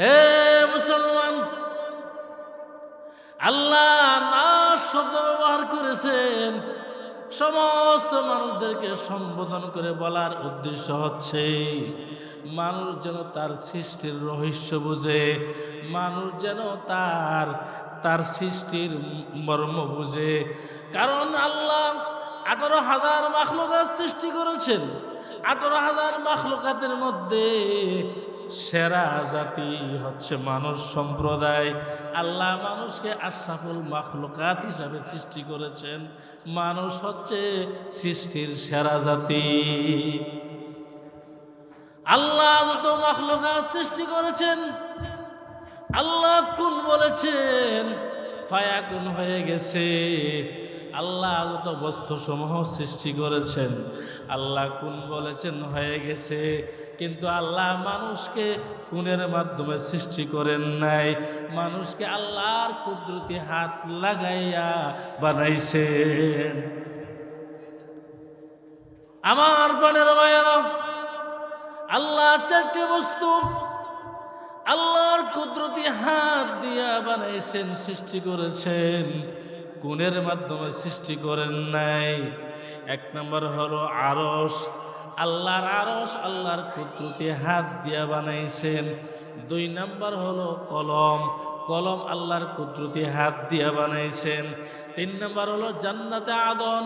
এ মুসলমান, আল্লাহ না শব্দ ব্যবহার করেছেন। সমস্ত মানুষদেরকে সম্বোধন করে বলার উদ্দেশ্য হচ্ছে, মানুষ যেন তার সৃষ্টির রহস্য বুঝে, মানুষ যেন তার তার সৃষ্টির মর্ম বুঝে। কারণ আল্লাহ আঠারো হাজার মাখলুকাত সৃষ্টি করেছেন। আঠারো হাজার মাখলুকাতের মধ্যে সেরা জাতি হচ্ছে মানুষ সম্প্রদায়। আল্লাহ মানুষকে আশাফুল মাখলুকাত হিসাবে সৃষ্টি করেছেন। মানুষ হচ্ছে সৃষ্টির সেরা জাতি। আল্লাহ যত মাখলুকাত সৃষ্টি করেছেন, আল্লাহ কোন বলেছেন? ফায়াকুন হয়ে গেছে। আল্লাহ যত বস্তুসমূহ সৃষ্টি করেছেন। আল্লাহ কোন বলেছেন, হয়ে গেছে। কিন্তু আল্লাহ মানুষকে কোনের মাধ্যমে সৃষ্টি করেন নাই। মানুষকে আল্লাহর কুদরতি হাত লাগাইয়া বানাইছেন আমার প্রাণের মায়েরা আল্লাহ চারটি বস্তু আল্লাহর কুদরতি হাত দিয়া বানাইছেন, সৃষ্টি করেছেন। গুণের মাধ্যমে সৃষ্টি করেন নাই। এক নম্বর হলো আরস আল্লাহর আরস আল্লাহর কুদরতি হাত দিয়া বানাইছেন। দুই নম্বর হলো কলম। কলম আল্লাহর কুদরতি হাত দিয়া বানাইছেন। তিন নম্বর হলো জান্নাতে আদন।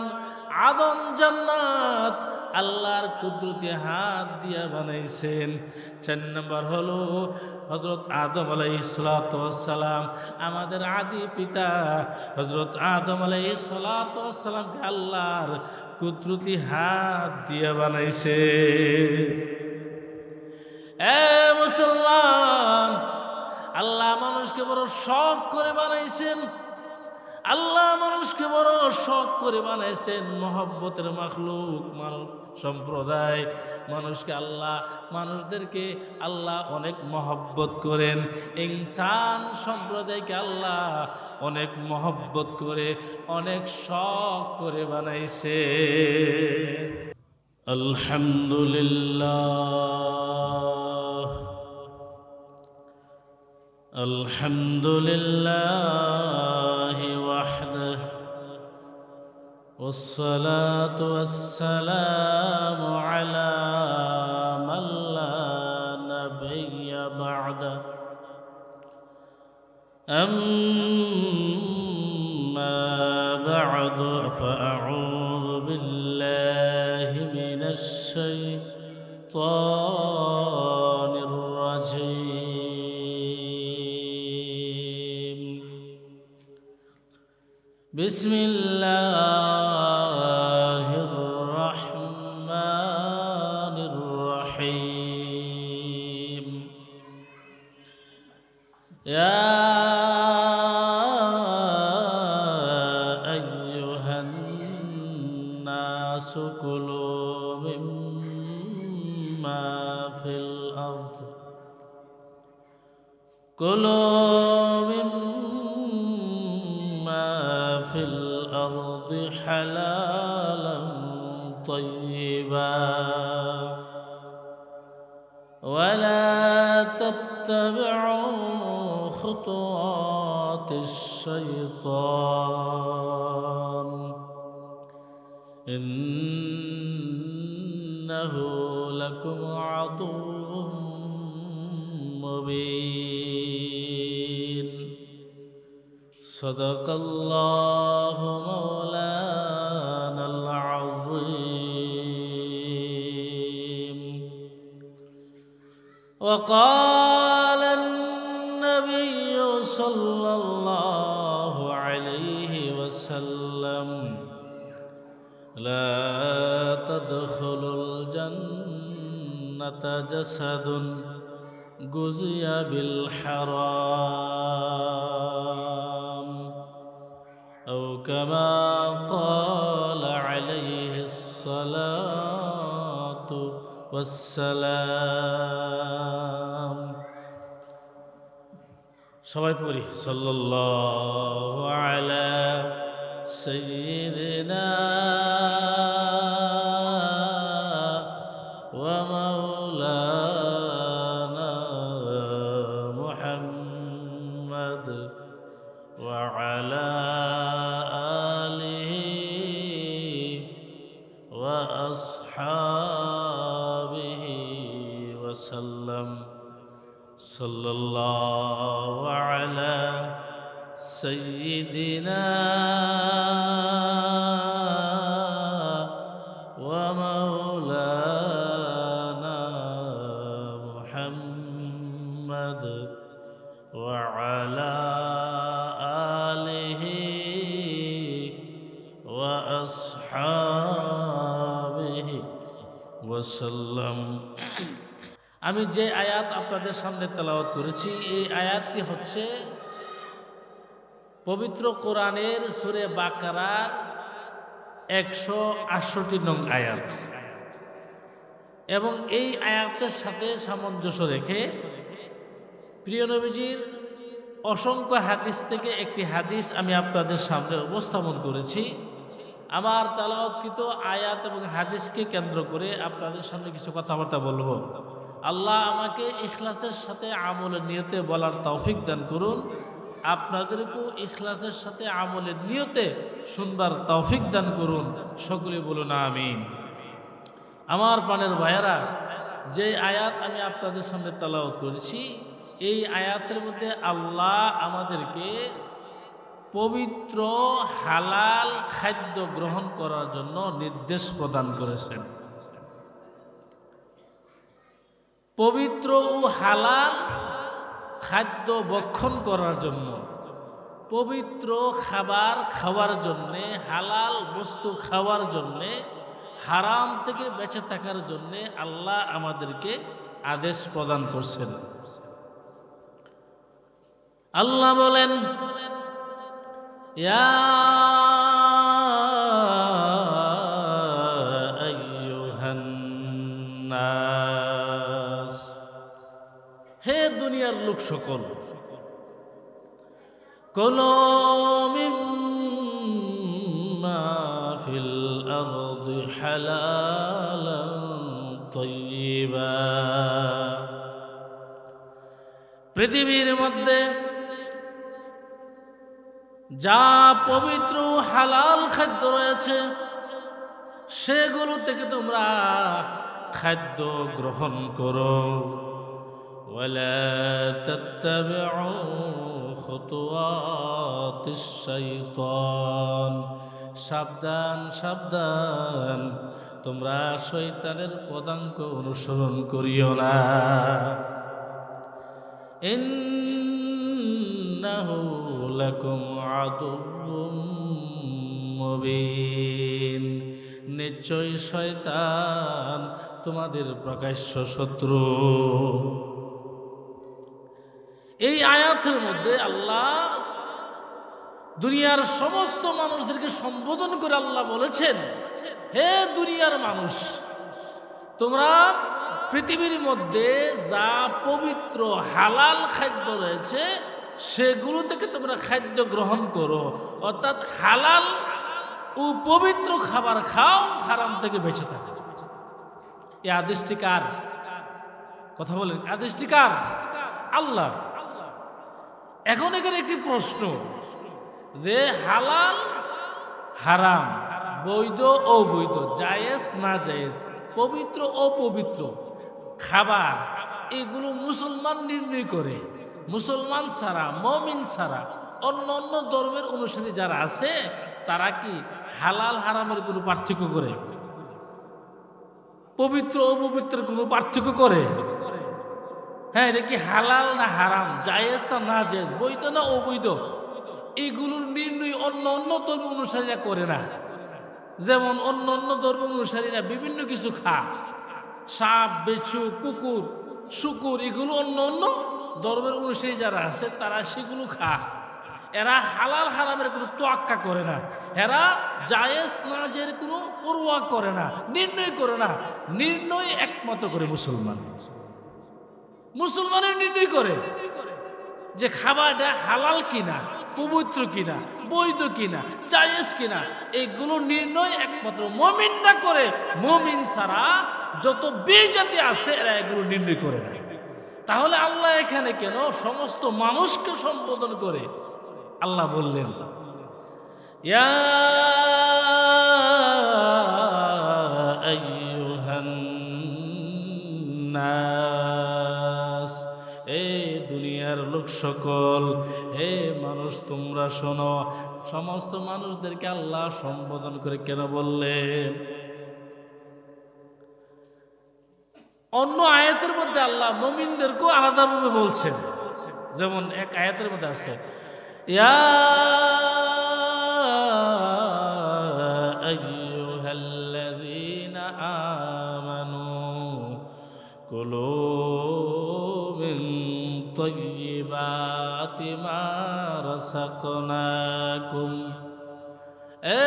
আদন জান্নাত আল্লাহর কুদরতি হাত দিয়া বানাইছেন। চার নম্বর হলো হজরত আদম আলাই সালাম, আমাদের আদি পিতা হজরত আদম আলাই সালামকে আল্লাহর কুদরতি হাত দিয়া বানাইছে। এ মুসলমান, আল্লাহ মানুষকে বড় শখ করে বানাইছেন। আল্লাহ মানুষকে বড় শখ করে বানাইছেন। মহব্বতের মাখলুক মানুষ সম্প্রদায়। মানুষকে আল্লাহ, মানুষদেরকে আল্লাহ অনেক মহব্বত করেন। ইনসান সম্প্রদায়কে আল্লাহ অনেক মহব্বত করে, অনেক শখ করে বানাইছে। আলহামদুলিল্লাহ। আলহামদুলিল্লাহ। والصلاة والسلام على من لا نبي بعده أما بعد فأعوذ بالله من الشيطان الرجيم. بسم الله الناس كلوا مما في الأرض. كلوا مما في الأرض حلالا طيبا. ولا تتبعوا خطوات الشيطان. إنه لكم عدو مبين. صدق الله مولانا العظيم. وقال لا تدخلوا الجنة جسد جزي بالحرام أو كما قال عليه الصلاة والسلام সবাই পড়ি সাল্লাল্লাহু আলা সাইয়্যিদিনা ومولانا محمد وعلى آله وأصحابه وسلم আমি যে আয়াত আপনাদের সামনে তেলাওয়াত করেছি এই আয়াতটি হচ্ছে পবিত্র কোরআনের সুরে বাকারার একশো আটষট্টি নং আয়াত। এবং এই আয়াতের সাথে সামঞ্জস্য রেখে প্রিয় নবীজির অসংখ্য হাদিস থেকে একটি হাদিস আমি আপনাদের সামনে উপস্থাপন করেছি। আমার তালাওয়াতকৃত আয়াত এবং হাদিসকে কেন্দ্র করে আপনাদের সামনে কিছু কথাবার্তা বলব। আল্লাহ আমাকে ইখলাসের সাথে আমলের নিয়তে বলার তৌফিক দান করুন। আপনাদেরকেও ইখলাসের সাথে আমলের নিয়তে শুনবার তৌফিক দান করুন। সকলে বলুন আমিন। আমার পানের ভাইয়ারা যে আয়াত আমি আপনাদের সামনে তালাও করেছি, এই আয়াতের মধ্যে আল্লাহ আমাদেরকে পবিত্র, হালাল খাদ্য গ্রহণ করার জন্য নির্দেশ প্রদান করেছেন। পবিত্র ও হালাল খাদ্য ভক্ষণ করার জন্য, পবিত্র খাবার খাওয়ার জন্যে, হালাল বস্তু খাওয়ার জন্যে, হারাম থেকে বেঁচে থাকার জন্যে আল্লাহ আমাদেরকে আদেশ প্রদান করছেন। আল্লাহ বলেন, ইয়া দুনিয়ার লোক সকল। তয়্যিবা পৃথিবীর মধ্যে যা পবিত্র হালাল খাদ্য রয়েছে, সেগুলো থেকে তোমরা খাদ্য গ্রহণ করো। ولا تتبعوا خطوات الشيطان সাবধান সাবধান তোমরা শৈতানের পদাঙ্ক অনুসরণ করিও না ইন্নাহু লাকুম আদুউম মুবিন নিশ্চয় শয়তান তোমাদের প্রকাশ্য শত্রু এই আয়াতের মধ্যে আল্লাহ দুনিয়ার সমস্ত মানুষদেরকে সম্বোধন করে আল্লাহ বলেছেন, হে দুনিয়ার মানুষ, তোমরা পৃথিবীর মধ্যে যা পবিত্র, হালাল খাদ্য রয়েছে, সেগুলো থেকে তোমরা খাদ্য গ্রহণ করো। অর্থাৎ হালাল ও পবিত্র খাবার খাও, হারাম থেকে বেঁচে থাকো। এই আদেশটি কার? কথা বলেন, আদেশটি কার? আল্লাহ এখন এখানে একটি প্রশ্ন। যে হালাল, হারাম, বৈধ, অবৈধ, জায়েজ, না জায়েজ, পবিত্র, অপবিত্র, খাবার, এগুলো মুসলমান নির্ণয় করে। মুসলমান ছাড়া, মমিন ছাড়া, অন্য অন্য ধর্মের অনুসারী যারা আছে, তারা কি হালাল, হারামের কোনো পার্থক্য করে? পবিত্র, অপবিত্রের কোনো পার্থক্য করে? হ্যাঁ এটা কি হালাল না হারাম? জায়েজ না না জায়েজ বৈধ না অবৈধ? এগুলোর নির্ণয় অন্য অন্য ধর্ম অনুসারীরা করে না। যেমন অন্য অন্য ধর্ম অনুসারীরা বিভিন্ন কিছু খা। সাপ, বেছু, কুকুর, শুকুর, এগুলো অন্য অন্য ধর্মের অনুসারী যারা আছে, তারা সেগুলো খা। এরা হালাল হারামের কোনো তোয়াক্কা করে না। এরা জায়েজ না জের কোনো পড়ুয়া করে না, নির্ণয় করে না। নির্ণয় একমত করে মুসলমান মুসলমান। মুসলমানের নির্ণয় করে যে খাবারটা হালাল কিনা, পবিত্র কিনা, বৈধ কিনা, জায়েজ কিনা এইগুলো নির্ণয় একমাত্র মমিনরা করে। মমিন ছাড়া যত বেজাতি আছে, এরা এগুলো নির্ণয় করে না। তাহলে আল্লাহ এখানে কেন সমস্ত মানুষকে সম্বোধন করে? আল্লাহ বললেন, ইয়া লোক সকল। হে মানুষ, তোমরা শোনো। সমস্ত মানুষদেরকে আল্লাহ সম্বোধন করে কেন বললেন? অন্য আয়াতের মধ্যে আল্লাহ মমিনদেরকেও আলাদাভাবে বলছেন। যেমন এক আয়াতের মধ্যে আসছে, ইয়া এ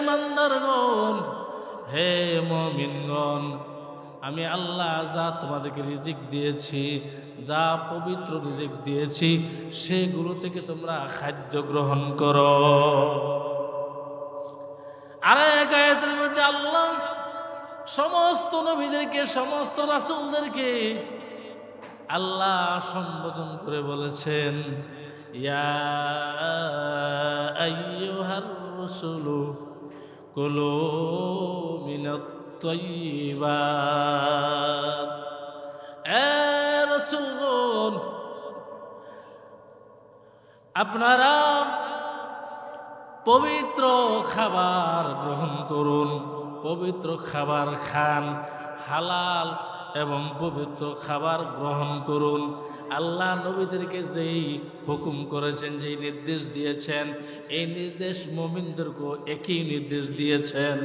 ইমানদারগণ, হে মমিনগণ, আমি আল্লাহ যা তোমাদেরকে রিজিক দিয়েছি, যা পবিত্র রিজিক দিয়েছি, সেগুলো থেকে তোমরা খাদ্য গ্রহণ করো। আর এক আয়াতের মধ্যে আল্লাহ সমস্ত নবীদেরকে, সমস্ত রাসুলদেরকে আল্লাহ সম্বোধন করে বলেছেন আইয়ুহার রাসূলু কুলু মিনাত তৈবাত এ রসুলগণ আপনারা পবিত্র খাবার গ্রহণ করুন, পবিত্র খাবার খান, হালাল এবং পবিত্র খাবার গ্রহণ করুন। আল্লাহ নবীদেরকে যেই হুকুম করেছেন, যেই নির্দেশ দিয়েছেন, এই নির্দেশ মোমিনদেরকেও একই নির্দেশ দিয়েছেন।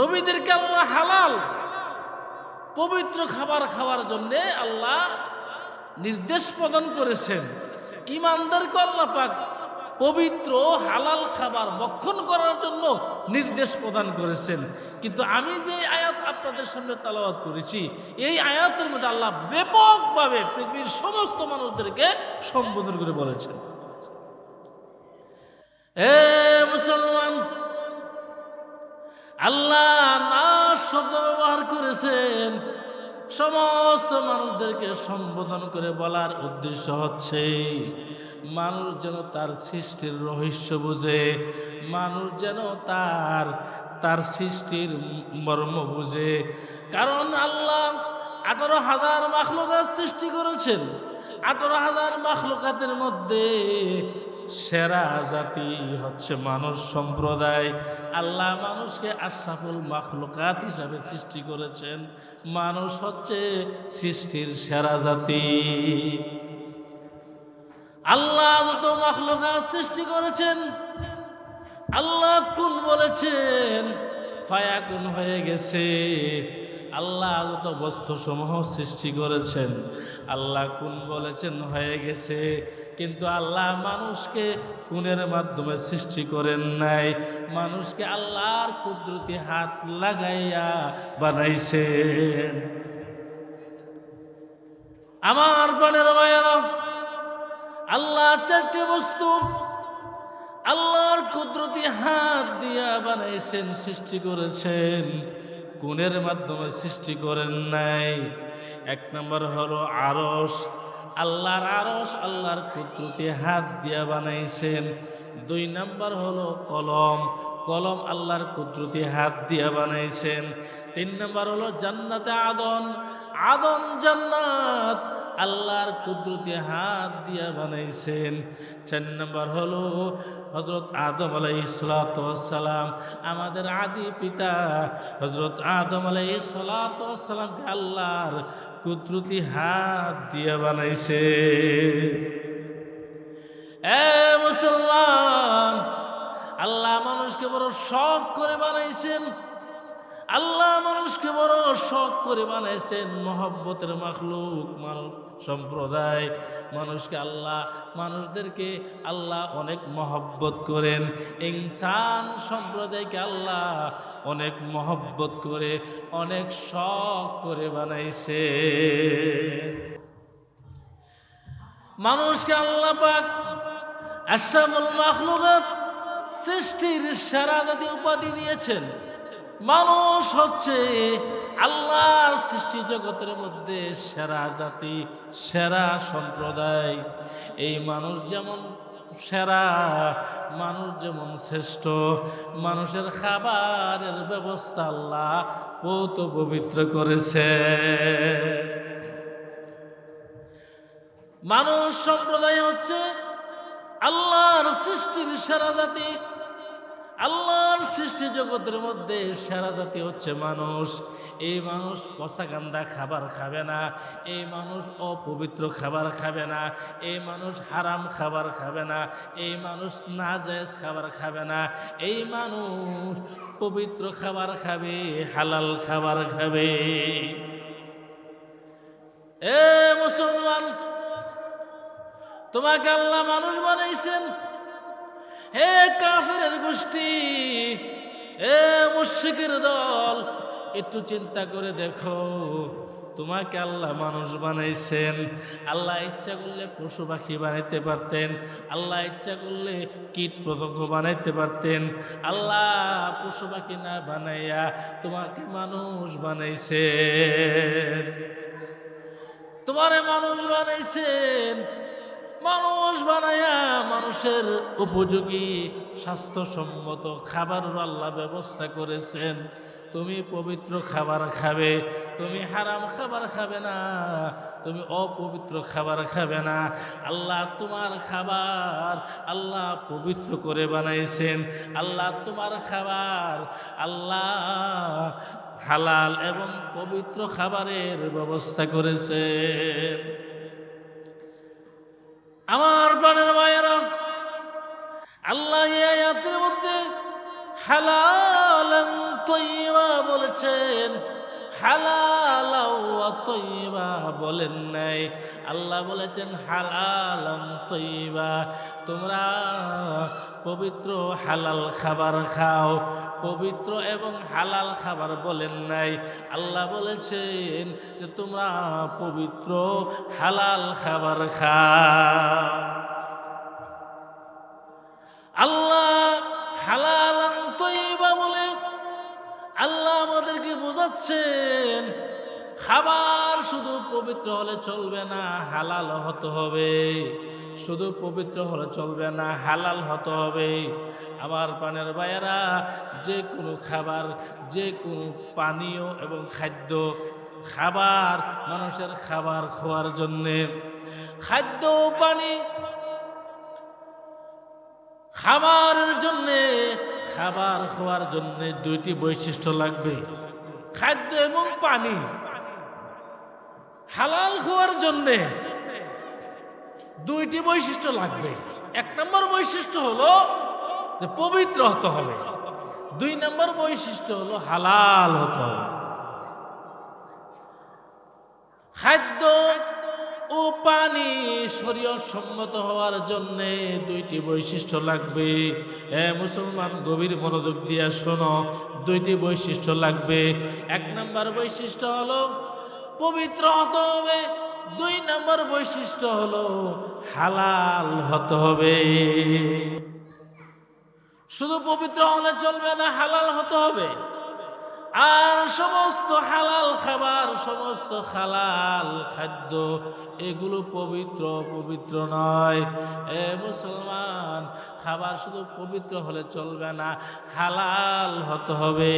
নবীদেরকে আল্লাহ হালাল, পবিত্র খাবার খাওয়ার জন্যে আল্লাহ নির্দেশ প্রদান করেছেন। ইমানদারকে আল্লাহ পাক পবিত্র হালাল খাবার বক্ষণ করার জন্য নির্দেশ প্রদান করেছেন। কিন্তু আমি যে আয়াত আপনাদের সামনে তালাবাদ করেছি, এই আয়াতের মধ্যে আল্লাহ ব্যাপকভাবে পৃথিবীর সমস্ত মানুষদেরকে সম্বোধন করে বলেছেন। এ মুসলমান, আল্লাহ না শব্দ ব্যবহার করেছেন, সমস্ত মানুষদেরকে সম্বোধন করে বলার উদ্দেশ্য হচ্ছে মানুষ যেন তার সৃষ্টির রহস্য বুঝে, মানুষ যেন তার তার সৃষ্টির মর্ম বুঝে। কারণ আল্লাহ আঠারো হাজার মাখলুকাত সৃষ্টি করেছেন। আঠারো হাজার মাখলুকাতের মধ্যে সেরা জাতি হচ্ছে মানুষ সম্প্রদায়। আল্লাহ মানুষকে আশরাফুল মাখলুকাত হিসাবে সৃষ্টি করেছেন। মানুষ হচ্ছে সৃষ্টির সেরা জাতি। আল্লাহ যত মাখলুকাত সৃষ্টি করেছেন, আল্লাহ কোন বলেছেন? ফায়াকুন হয়ে গেছে। আল্লাহ যত বস্তুসমূহ সৃষ্টি করেছেন, আল্লাহ কোন বলেছেন হয়ে গেছে। কিন্তু আল্লাহ মানুষকে কোনের মাধ্যমে সৃষ্টি করেন নাই? মানুষকে আল্লাহর কুদরতি হাত লাগাইয়া বানাইছেন আমার প্রাণের মায়েরা আল্লাহ চারটি বস্তু আল্লাহর কুদরতি হাত দিয়া বানাইছেন, সৃষ্টি করেছেন, গুণের মাধ্যমে সৃষ্টি করেন নাই। এক নম্বর হলো আরস আল্লাহর আরস আল্লাহর কুদরতি হাত দিয়া বানাইছেন। দুই নাম্বার হলো কলম। কলম আল্লাহর কুদরতি হাত দিয়া বানাইছেন। তিন নাম্বার হলো জান্নাতে আদন। আদন জান্নাত। আল্লাহর কুদরতি হাত দিয়া বানাইছেন। চার নম্বর হলো হজরত আদম আলাই সালাম। আমাদের আদি পিতা হজরত আদম আলাই সালামকে আল্লাহর কুদরতি হাত দিয়া বানাইছে। এ মুসলমান, আল্লাহ মানুষকে বড় শখ করে বানাইছেন। আল্লাহ মানুষকে বড় শখ করে বানাইছেন, মহব্বতের মাখলুক মানুষ, সম্প্রদায়। মানুষকে আল্লাহ, মানুষদেরকে আল্লাহ অনেক মহব্বত করেন। ইনসান সম্প্রদায়কে আল্লাহ অনেক মহব্বত করে, অনেক শখ করে বানাইছে। মানুষকে আল্লাহ পাক আশাফুল মাখলুকাত সৃষ্টির সেরা জাতি উপাধি দিয়েছেন। মানুষ হচ্ছে আল্লাহর সৃষ্টি জগতের মধ্যে সেরা জাতি, সেরা সম্প্রদায়। এই মানুষ যেমন সেরা, মানুষ যেমন শ্রেষ্ঠ, মানুষের খাবারের ব্যবস্থা আল্লাহ কত পবিত্র করেছে। মানুষ সম্প্রদায় হচ্ছে আল্লাহর সৃষ্টির সেরা জাতি আল্লাহর সৃষ্টি জগতের মধ্যে সেরা জাতি হচ্ছে মানুষ। এই মানুষ পচা গান্দা খাবার খাবে না, এই মানুষ অপবিত্র খাবার খাবে না, এই মানুষ হারাম খাবার খাবে না, এই মানুষ নাজায়েজ খাবার খাবে না, এই মানুষ পবিত্র খাবার খাবে, হালাল খাবার খাবে। এ মুসলমান, তোমাকে আল্লাহ মানুষ বানাইছেন হে কাফের গোষ্ঠী, হে মুশিকের দল, একটু চিন্তা করে দেখো, তোমাকে আল্লাহ মানুষ বানাইছেন। আল্লাহ ইচ্ছা করলে পশু পাখি বানাইতে পারতেন, আল্লাহ ইচ্ছা করলে কীট পতঙ্গ বানাইতে পারতেন। আল্লাহ পশু পাখি না বানাইয়া তোমাকে মানুষ বানাইছেন। তোমারে মানুষ বানাইছেন। মানুষ বানায়া মানুষের উপযোগী, স্বাস্থ্যসম্মত খাবারের আল্লাহ ব্যবস্থা করেছেন। তুমি পবিত্র খাবার খাবে, তুমি হারাম খাবার খাবে না, তুমি অপবিত্র খাবার খাবে না। আল্লাহ তোমার খাবার আল্লাহ পবিত্র করে বানাইছেন। আল্লাহ তোমার খাবার আল্লাহ হালাল এবং পবিত্র খাবারের ব্যবস্থা করেছেন। আমার প্রাণের মায়েরা আল্লাহ মধ্যে হালাল তৈবা বলেছেন হালাল তৈবা বলেন নাই। আল্লাহ বলেছেন হালাল তৈবা তোমরা পবিত্র হালাল খাবার খাও। পবিত্র এবং হালাল খাবার বলেন নাই। আল্লাহ বলেছেন যে, তোমরা পবিত্র হালাল খাবার খাও। আল্লাহ হালাল তৈবা আল্লাহ আমাদেরকে বোঝাচ্ছেন, খাবার শুধু পবিত্র হলে চলবে না, হালাল হতে হবে। শুধু পবিত্র হলে চলবে না, হালাল হতে হবে। আমার পানের বায়েরা যে কোনো খাবার, যে কোনো পানীয় এবং খাদ্য, খাবার, মানুষের খাবার খাওয়ার জন্যে, খাদ্য পানি খাবারের জন্যে খাবার খাওয়ার জন্য দুইটি বৈশিষ্ট্য লাগবে। খাদ্য এবং পানি। হালাল খাওয়ার জন্যে দুইটি বৈশিষ্ট্য লাগবে। এক নম্বর বৈশিষ্ট্য হলো যে পবিত্র হতে হবে। দুই নম্বর বৈশিষ্ট্য হলো হালাল হতে হবে। খাদ্য ও পানি শরীয়ত সম্মত হওয়ার জন্য দুইটি বৈশিষ্ট্য লাগবে। এ মুসলমান গভীর মনোযোগ দিয়া শোনো, দুইটি বৈশিষ্ট্য লাগবে। এক নম্বর বৈশিষ্ট্য হলো পবিত্র হতে হবে দুই নম্বর বৈশিষ্ট্য হলো হালাল হতে হবে। শুধু পবিত্র হলে চলবে না, হালাল হতে হবে। আর সমস্ত হালাল খাবার, সমস্ত হালাল খাদ্য, এগুলো পবিত্র পবিত্র নয়। এ মুসলমান, খাবার শুধু পবিত্র হলে চলবে না, হালাল হতে হবে।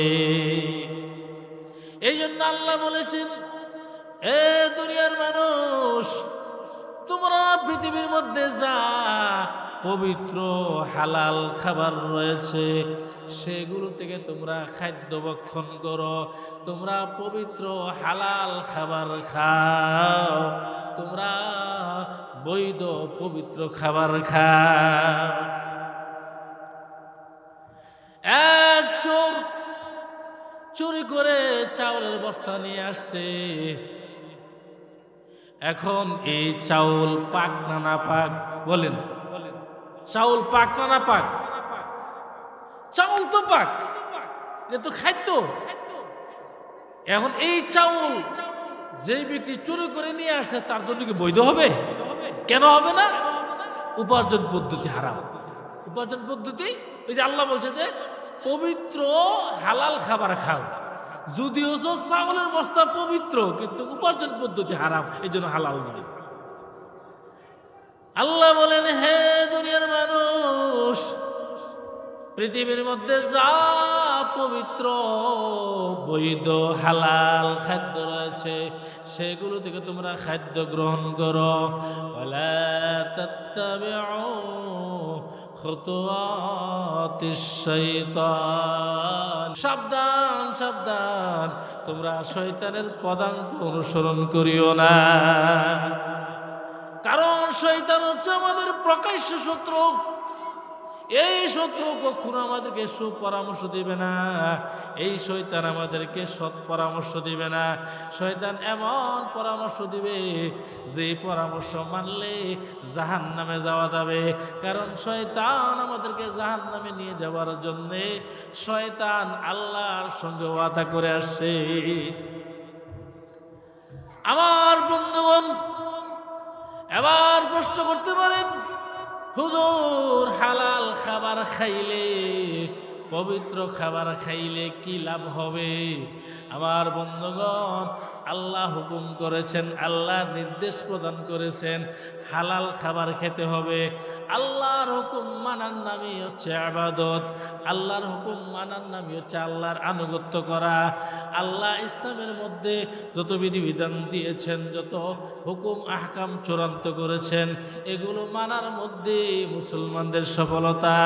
এই জন্য আল্লাহ বলেছেন, এ দুনিয়ার মানুষ, তোমরা পৃথিবীর মধ্যে যা পবিত্র হালাল খাবার রয়েছে, সেগুলো থেকে তোমরা খাদ্য ভক্ষণ করো, তোমরা পবিত্র হালাল খাবার খাও, তোমরা বৈধ পবিত্র খাবার খাও। এক চোর চুরি করে চাউলের বস্তা নিয়ে আসছে। এখন এই চাউল পাক না না পাক, বলেন। চাউল পাক না না পাক? চাউল তো পাক। তো খাদ্য এখন এই চাউল যেই ব্যক্তি চুরি করে নিয়ে আসছে, তার জন্য কি বৈধ হবে? কেন হবে না? উপার্জন পদ্ধতি হারাম। উপার্জন পদ্ধতি? ওই যে আল্লাহ বলছে যে, পবিত্র হালাল খাবার খাও। যদিও চাউলের বস্তা পবিত্র, কিন্তু উপার্জন পদ্ধতি হারাম এই জন্য হালাল নয়। আল্লাহ বলেন, হে দুনিয়ার মানুষ, পৃথিবীর মধ্যে যা পবিত্র, বৈধ, হালাল খাদ্য রয়েছে, সেগুলো থেকে তোমরা খাদ্য গ্রহণ করো। সাবধান সাবধান, তোমরা শয়তানের পদাঙ্ক অনুসরণ করিও না। শয়তান হচ্ছে আমাদের প্রকাশ্য শত্রু। এই শত্রু কখনো আমাদেরকে সুপরামর্শ দিবে না। এই শয়তান আমাদেরকে সৎ পরামর্শ দিবে না। শয়তান এমন পরামর্শ দিবে, যে পরামর্শ মানলে জাহান নামে যাওয়া যাবে। কারণ শয়তান আমাদেরকে জাহান নামে নিয়ে যাওয়ার জন্যে শয়তান আল্লাহর সঙ্গে ওয়াদা করে আসছে। আমার বন্ধুগণ এবার প্রশ্ন করতে পারেন হুজুর হালাল খাবার খাইলে পবিত্র খাবার খাইলে কি লাভ হবে? আমার বন্ধুগণ, আল্লাহ হুকুম করেছেন, আল্লাহ নির্দেশ প্রদান করেছেন, হালাল খাবার খেতে হবে। আল্লাহর হুকুম মানার নামই হচ্ছে আবাদত। আল্লাহর হুকুম মানার নামই হচ্ছে আল্লাহর আনুগত্য করা। আল্লাহ ইসলামের মধ্যে যত বিধিবিধান দিয়েছেন, যত হুকুম, আহকাম চূড়ান্ত করেছেন, এগুলো মানার মধ্যে মুসলমানদের সফলতা।